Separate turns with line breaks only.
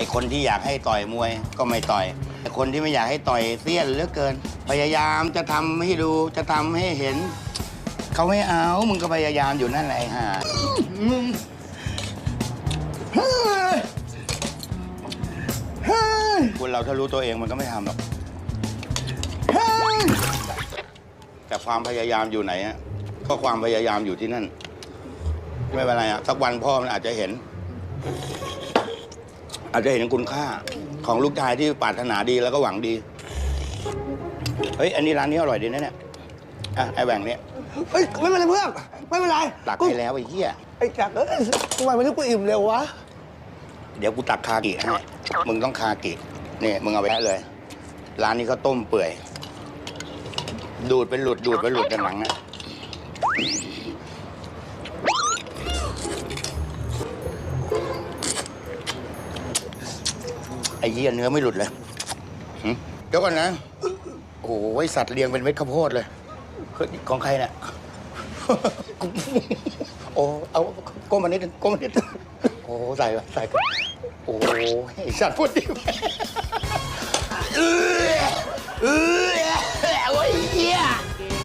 ไอคนที่อยากให้ต่อยมวยก็ไม่ต่อยไอคนที่ไม่อยากให้ต่อยเสี้ยนเหลือเกิน พยายามจะทำให้ดูจะทำให้เห็น เขาไม่เอามึงก็พยายามอยู่นั่นแหละไอ้ห่าคนเราถ้ารู้ตัวเองมันก็ไม่ทำหรอกแต่ความพยายามอยู่ไหนอะก็ความพยายามอยู่ที่นั่น ไม่เป็นไรอะสักวันพ่อมันอาจจะเห็น อาจจะเห็นคุณค่าของลูกชายที่ปรารถนาดีแล้วก็หวังดี เฮ้ย อันนี้ร้านนี้อร่อยดีนะเนี่ย อะ ไอ้แหว่งเนี่ย
เฮ้ยไม่เป็นไรเพื่อนไม่เป็นไร
ตัก
กู
ให้แล้วไอ้เหี้ย
ไอ้จักรเอ้ยทำไมวันนี้กูอิ่มเร็ววะ
เดี๋ยวกูตักคากิให้มึงต้องคากินี่มึงเอาไปให้เลย ร้านนี้เขาต้มเปื่อย ดูดเป็นหลุดดูดเป็นหลุดกันหนังอะ ไอ้เหี้ยเนื้อไม่หลุดเลยหึเดี๋ยวก่อนนะ โอ้ยสัตว์เลี้ยงเป็นเม็ดข้าวโพดเลยเฮ้ยของใครเนี่ย โอ้เอาก้มมานิดนึงก้มมานิดนึงโอ้ใส่ไปใส่ไปโอ้ยไอ้สัตว์พูดดีเออเออ